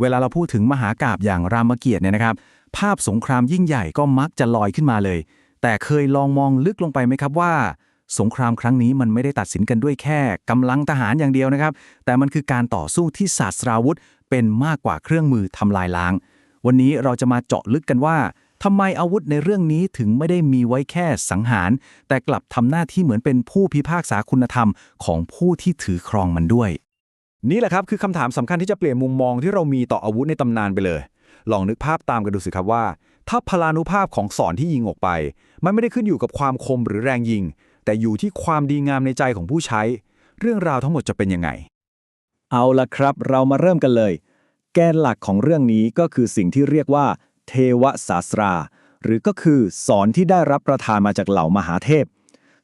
เวลาเราพูดถึงมหากาบอย่างรามเกียรติเนี่ยนะครับ ภาพสงครามยิ่งใหญ่ก็มักจะลอยขึ้นมาเลย แต่เคยลองมองลึกลงไปไหมครับว่า สงครามครั้งนี้มันไม่ได้ตัดสินกันด้วยแค่กำลังทหารอย่างเดียวนะครับ แต่มันคือการต่อสู้ที่ศาสตราวุธ เป็นมากกว่าเครื่องมือทำลายล้าง วันนี้เราจะมาเจาะลึกกันว่าทำไมอาวุธในเรื่องนี้ถึงไม่ได้มีไว้แค่สังหาร แต่กลับทำหน้าที่เหมือนเป็นผู้พิพากษาคุณธรรมของผู้ที่ถือครองมันด้วย นี่แหละครับคือคำถามสำคัญที่จะเปลี่ยนมุมมองที่เรามีต่ออาวุธในตำนานไปเลย ลองนึกภาพตามกันดูสิครับว่า ถ้าพลานุภาพของสอนที่ยิงออกไป มันไม่ได้ขึ้นอยู่กับความคมหรือแรงยิง แต่อยู่ที่ความดีงามในใจของผู้ใช้ เรื่องราวทั้งหมดจะเป็นยังไง เอาละครับ เรามาเริ่มกันเลย แกนหลักของเรื่องนี้ก็คือสิ่งที่เรียกว่า เทวศาสตรา หรือก็คือสอนที่ได้รับประทานมาจากเหล่ามหาเทพ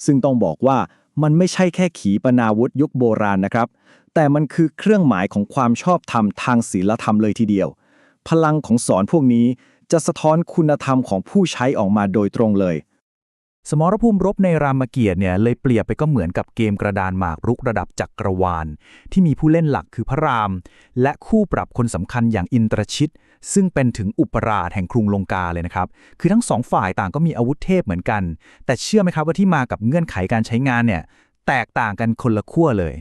ซึ่งต้องบอกว่ามันไม่ใช่แค่ขีปนาวุธยุคโบราณนะครับ แต่มันคือเครื่องหมายของความชอบธรรมทางศีลธรรมเลยทีเดียว พลังของสอนพวกนี้จะสะท้อนคุณธรรมของผู้ใช้ออกมาโดยตรงเลย สมรภูมิรบในรามเกียรติเนี่ยเลยเปรียบไปก็เหมือนกับเกมกระดานหมากรุกระดับจักรวาล ที่มีผู้เล่นหลักคือพระราม และคู่ปรับคนสำคัญอย่างอินทรชิต ซึ่งเป็นถึงอุปราชแห่งกรุงลงกาเลยนะครับ คือทั้งสองฝ่ายต่างก็มีอาวุธเทพเหมือนกัน แต่เชื่อไหมครับว่าที่มากับเงื่อนไขการใช้งานเนี่ยแตกต่างกันคนละขั้วเลย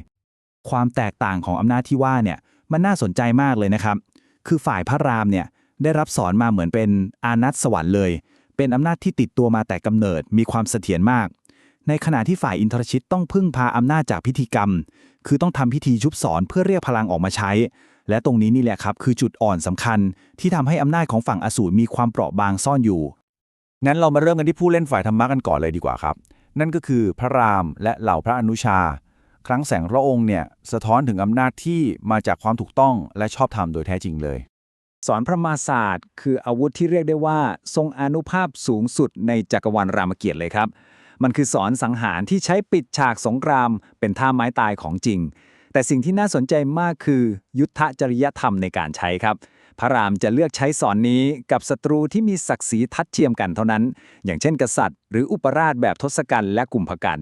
ความแตกต่างของอำนาจที่ว่าเนี่ยมันน่าสนใจมากเลยนะครับ คือฝ่ายพระรามเนี่ยได้รับสอนมาเหมือนเป็นอานัตสวรรค์เลย เป็นอำนาจที่ติดตัวมาแต่กำเนิดมีความเสถียรมาก ในขณะที่ฝ่ายอินทรชิตต้องพึ่งพาอำนาจจากพิธีกรรม คือต้องทำพิธีชุบสอนเพื่อเรียกพลังออกมาใช้ และตรงนี้นี่แหละครับ คือจุดอ่อนสำคัญ ที่ทำให้อำนาจของฝั่งอสูรมีความเปราะบางซ่อนอยู่ งั้นเรามาเริ่มกันที่ผู้เล่นฝ่ายธรรมะกันก่อนเลยดีกว่าครับ นั่นก็คือพระรามและเหล่าพระอนุชา ครั้งแสงพระองค์เนี่ยสะท้อนถึงอำนาจที่มาจากความถูกต้องและชอบธรรมโดยแท้จริงเลย สอนพระมาศาสตร์ คืออาวุธที่เรียกได้ว่า ทรงอนุภาพสูงสุดในจักรวาลรามเกียรติเลยครับ มันคือสอนสังหารที่ใช้ปิดฉากสงคราม เป็นท่าไม้ตายของจริง แต่สิ่งที่น่าสนใจมากคือ ยุทธจริยธรรมในการใช้ครับพระรามจะเลือกใช้สอนนี้กับศัตรูที่มีศักดิ์ศรีทัดเทียมกันเท่านั้น อย่างเช่นกษัตริย์ หรืออุปราชแบบทศกัณฐ์และกุมภกัน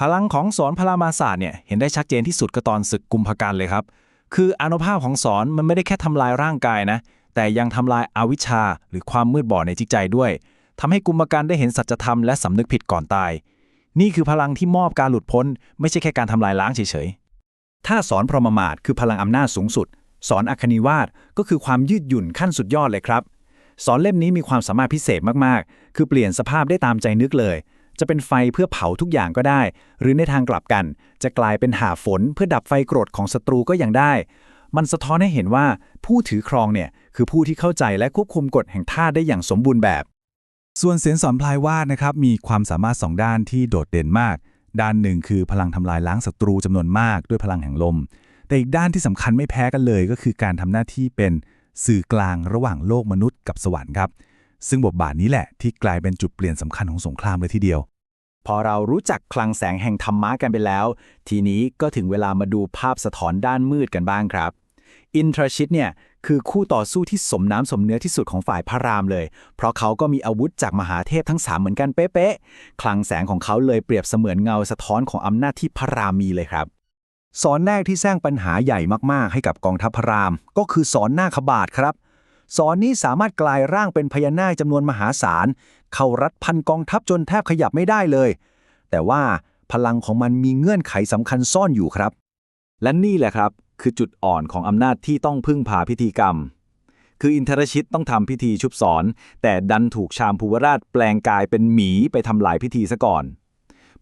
พลังของสอนพรามาศาสตร์เนี่ยเห็นได้ชัดเจนที่สุดก็ตอนศึกกุมภกันเลยครับ คืออานุภาพของสอนมันไม่ได้แค่ทำลายร่างกายนะ แต่ยังทำลายอาวิชชา หรือความมืดบอดในจิตใจด้วยทำให้กุมภกันได้เห็นสัจธรรมและสำนึกผิดก่อนตาย นี่คือพลังที่มอบการหลุดพ้น ไม่ใช่แค่การทำลายล้างเฉยๆ ถ้าสอนพรหมมาศคือพลังอำนาจสูงสุด สอนอัคนิวาสก็คือความยืดหยุ่นขั้นสุดยอดเลยครับ สอนเล่มนี้มีความสามารถพิเศษมากๆ คือเปลี่ยนสภาพได้ตามใจนึกเลย จะเป็นไฟเพื่อเผาทุกอย่างก็ได้ หรือในทางกลับกัน จะกลายเป็นหาฝนเพื่อดับไฟโกรธของศัตรูก็ยังได้ มันสะท้อนให้เห็นว่าผู้ถือครองเนี่ยคือผู้ที่เข้าใจและควบคุมกฎแห่งธาตุได้อย่างสมบูรณ์แบบ ส่วนเสียนสอนพลายวาดนะครับมีความสามารถสองด้านที่โดดเด่นมาก ด้านหนึ่งคือพลังทำลายล้างศัตรูจำนวนมากด้วยพลังแห่งลม แต่อีกด้านที่สำคัญไม่แพ้กันเลย ก็คือการทำหน้าที่เป็นสื่อกลางระหว่างโลกมนุษย์กับสวรรค์ครับ ซึ่งบทบาทนี้แหละที่กลายเป็นจุดเปลี่ยนสำคัญของสงครามเลยทีเดียว พอเรารู้จักคลังแสงแห่งธรรมะกันไปแล้ว ทีนี้ก็ถึงเวลามาดูภาพสะท้อนด้านมืดกันบ้างครับ อินทรชิตเนี่ยคือคู่ต่อสู้ที่สมน้ำสมเนื้อที่สุดของฝ่ายพระรามเลย เพราะเขาก็มีอาวุธจากมหาเทพทั้งสามเหมือนกันเป๊ะๆ คลังแสงของเขาเลยเปรียบเสมือนเงาสะท้อนของอำนาจที่พระรามมีเลยครับสอนแรกที่สร้างปัญหาใหญ่มากๆ ให้กับกองทัพพระราม ก็คือสอนหน้าขบาทครับ สอนนี้สามารถกลายร่างเป็นพญานาคจำนวนมหาศาล เข้ารัดพันกองทัพจนแทบขยับไม่ได้เลย แต่ว่าพลังของมันมีเงื่อนไขสำคัญซ่อนอยู่ครับ และนี่แหละครับ คือจุดอ่อนของอำนาจที่ต้องพึ่งพาพิธีกรรม คืออินทรชิตต้องทำพิธีชุบสอน แต่ดันถูกชามภูวราชแปลงกายเป็นหมีไปทำลายพิธีซะก่อน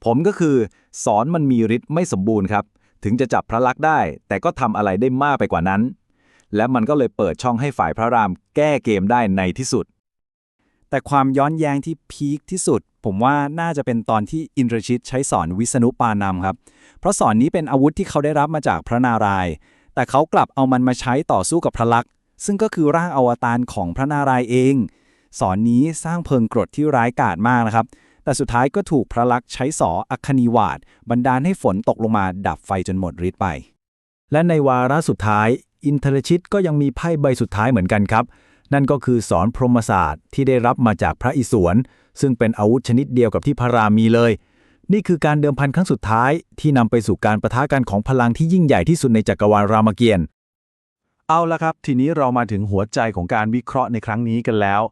ผมก็คือ สอนมันมีฤทธิ์ไม่สมบูรณ์ครับ ถึงจะจับพระลักษณ์ได้ แต่ก็ทำอะไรได้มากไปกว่านั้น และมันก็เลยเปิดช่องให้ฝ่ายพระรามแก้เกมได้ในที่สุด แต่ความย้อนแย้งที่พีคที่สุด ผมว่าน่าจะเป็นตอนที่อินทรชิตใช้สอนวิษณุปานามครับ เพราะสอนนี้เป็นอาวุธที่เขาได้รับมาจากพระนารายณ์แต่เขากลับเอามันมาใช้ต่อสู้กับพระลักษณ์ซึ่งก็คือร่างอวตารของพระนารายณ์เอง สอนนี้สร้างเพลิงกรดที่ร้ายกาจมากนะครับ แต่สุดท้ายก็ถูกพระลักษณ์ใช้สออัคคณีวาดบันดาลให้ฝนตกลงมาดับไฟจนหมดฤทธิ์ไป และในวาระสุดท้าย อินทรชิตก็ยังมีไพ่ใบสุดท้ายเหมือนกันครับ นั่นก็คือสอนพรหมศาสตร์ที่ได้รับมาจากพระอิศวรซึ่งเป็นอาวุธชนิดเดียวกับที่พระรามมีเลย นี่คือการเดิมพันครั้งสุดท้าย ที่นำไปสู่การประทะกันของพลังที่ยิ่งใหญ่ที่สุดในจักรวาลรามเกียรติ์เอาละครับ ทีนี้เรามาถึงหัวใจของการวิเคราะห์ในครั้งนี้กันแล้ว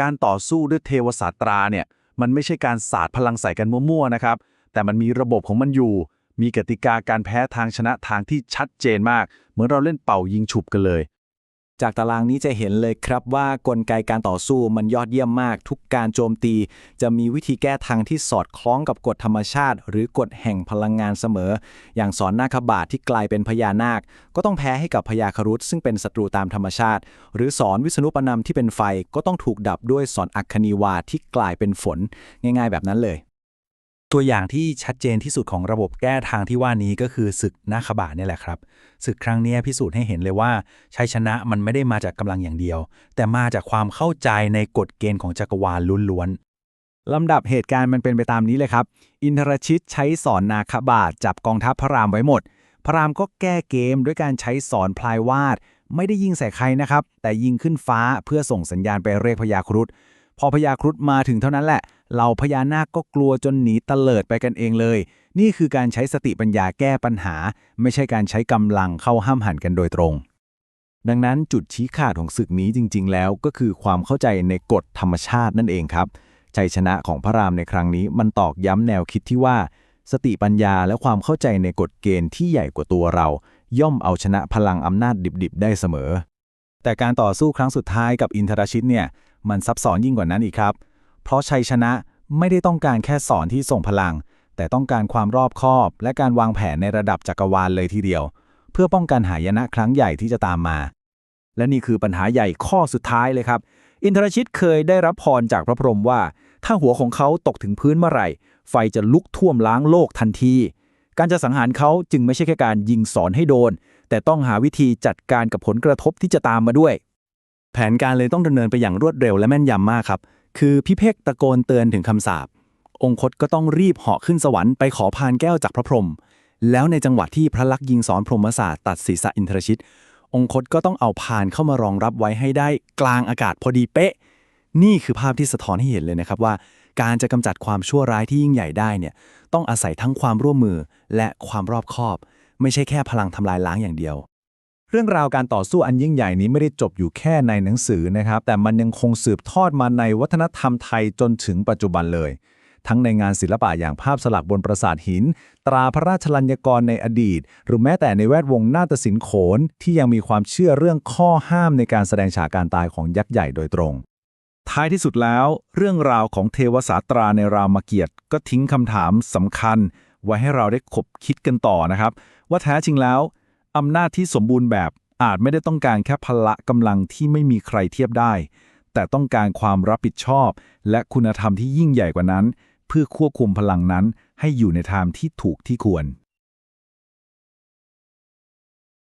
การต่อสู้ด้วยเทวศาสตราเนี่ยมันไม่ใช่การสาดพลังใส่กันมั่วๆนะครับแต่มันมีระบบของมันอยู่ มีกติกาการแพ้ทางชนะทางที่ชัดเจนมาก เหมือนเราเล่นเป่ายิงฉุบกันเลย จากตารางนี้จะเห็นเลยครับว่ากลไกการต่อสู้มันยอดเยี่ยมมาก ทุกการโจมตี จะมีวิธีแก้ทางที่สอดคล้องกับกฎธรรมชาติ หรือกฎแห่งพลังงานเสมอ อย่างสอนนาคบาทที่กลายเป็นพญานาค ก็ต้องแพ้ให้กับพญาครุฑซึ่งเป็นศัตรูตามธรรมชาติ หรือสอนวิษณุปนามที่เป็นไฟก็ต้องถูกดับด้วยสอนอัคคณีวาที่กลายเป็นฝน ง่าย ๆ แบบนั้นเลย ตัวอย่างที่ชัดเจนที่สุดของระบบแก้ทางที่ว่านี้ก็คือศึกนาคบาเนี่ยแหละครับ ศึกครั้งนี้พิสูจน์ให้เห็นเลยว่าชัยชนะมันไม่ได้มาจากกำลังอย่างเดียว แต่มาจากความเข้าใจในกฎเกณฑ์ของจักรวาลล้วนๆลำดับเหตุการณ์มันเป็นไปตามนี้เลยครับ อินทรชิตใช้สอนนาคบาทจับกองทัพพระรามไว้หมด พระรามก็แก้เกมด้วยการใช้สอนพลายวาด ไม่ได้ยิงใส่ใครนะครับ แต่ยิงขึ้นฟ้าเพื่อส่งสัญญาณไปเรียกพญาครุฑ พอพญาครุฑมาถึงเท่านั้นแหละเหล่าพญานาคก็กลัวจนหนีเตลิดไปกันเองเลย นี่คือการใช้สติปัญญาแก้ปัญหา ไม่ใช่การใช้กำลังเข้าห้ามหันกันโดยตรง ดังนั้นจุดชี้ขาดของศึกนี้จริง ๆ แล้วก็คือความเข้าใจในกฎธรรมชาตินั่นเองครับชัยชนะของพระรามในครั้งนี้มันตอกย้ำแนวคิดที่ว่า สติปัญญาและความเข้าใจในกฎเกณฑ์ที่ใหญ่กว่าตัวเรา ย่อมเอาชนะพลังอำนาจดิบๆ ได้เสมอ แต่การต่อสู้ครั้งสุดท้ายกับอินทรชิตเนี่ย มันซับซ้อนยิ่งกว่านั้นอีกครับ เพราะชัยชนะไม่ได้ต้องการแค่สอนที่ส่งพลัง แต่ต้องการความรอบคอบ และการวางแผนในระดับจักรวาลเลยทีเดียว เพื่อป้องกันหายนะครั้งใหญ่ที่จะตามมา และนี่คือปัญหาใหญ่ข้อสุดท้ายเลยครับ อินทรชิตเคยได้รับพรจากพระพรหมว่า ถ้าหัวของเขาตกถึงพื้นเมื่อไหร่ ไฟจะลุกท่วมล้างโลกทันที การจะสังหารเขาจึงไม่ใช่แค่การยิงสอนให้โดน แต่ต้องหาวิธีจัดการกับผลกระทบที่จะตามมาด้วย แผนการเลยต้องดำเนินไปอย่างรวดเร็วและแม่นยำมากครับ คือพี่เพกตะโกนเตือนถึงคำสาปองคตก็ต้องรีบเหาะขึ้นสวรรค์ไปขอพานแก้วจากพระพรหมแล้วในจังหวะที่พระลักษณ์ยิงสอนพรหมศาสตร์ตัดศีรษะอินทรชิต องคตก็ต้องเอาพานเข้ามารองรับไว้ให้ได้กลางอากาศพอดีเป๊ะ นี่คือภาพที่สะท้อนให้เห็นเลยนะครับว่า การจะกำจัดความชั่วร้ายที่ยิ่งใหญ่ได้เนี่ยต้องอาศัยทั้งความร่วมมือและความรอบคอบ ไม่ใช่แค่พลังทำลายล้างอย่างเดียว เรื่องราวการต่อสู้อันยิ่งใหญ่นี้ไม่ได้จบอยู่แค่ในหนังสือนะครับ แต่มันยังคงสืบทอดมาในวัฒนธรรมไทยจนถึงปัจจุบันเลย ทั้งในงานศิลปะอย่างภาพสลักบนปราสาทหิน ตราพระราชลัญญกรในอดีต หรือแม้แต่ในแวดวงนาฏศิลป์โขน ที่ยังมีความเชื่อเรื่องข้อห้ามในการแสดงฉากการตายของยักษ์ใหญ่โดยตรง ท้ายที่สุดแล้ว เรื่องราวของเทวสาตราในรามเกียรติ ก็ทิ้งคำถามสำคัญ ไว้ให้เราได้ขบคิดกันต่อนะครับ ว่าแท้จริงแล้ว อำนาจที่สมบูรณ์แบบอาจไม่ได้ต้องการแค่พละกำลังที่ไม่มีใครเทียบได้ แต่ต้องการความรับผิดชอบ และคุณธรรมที่ยิ่งใหญ่กว่านั้น เพื่อควบคุมพลังนั้นให้อยู่ในทางที่ถูกที่ควร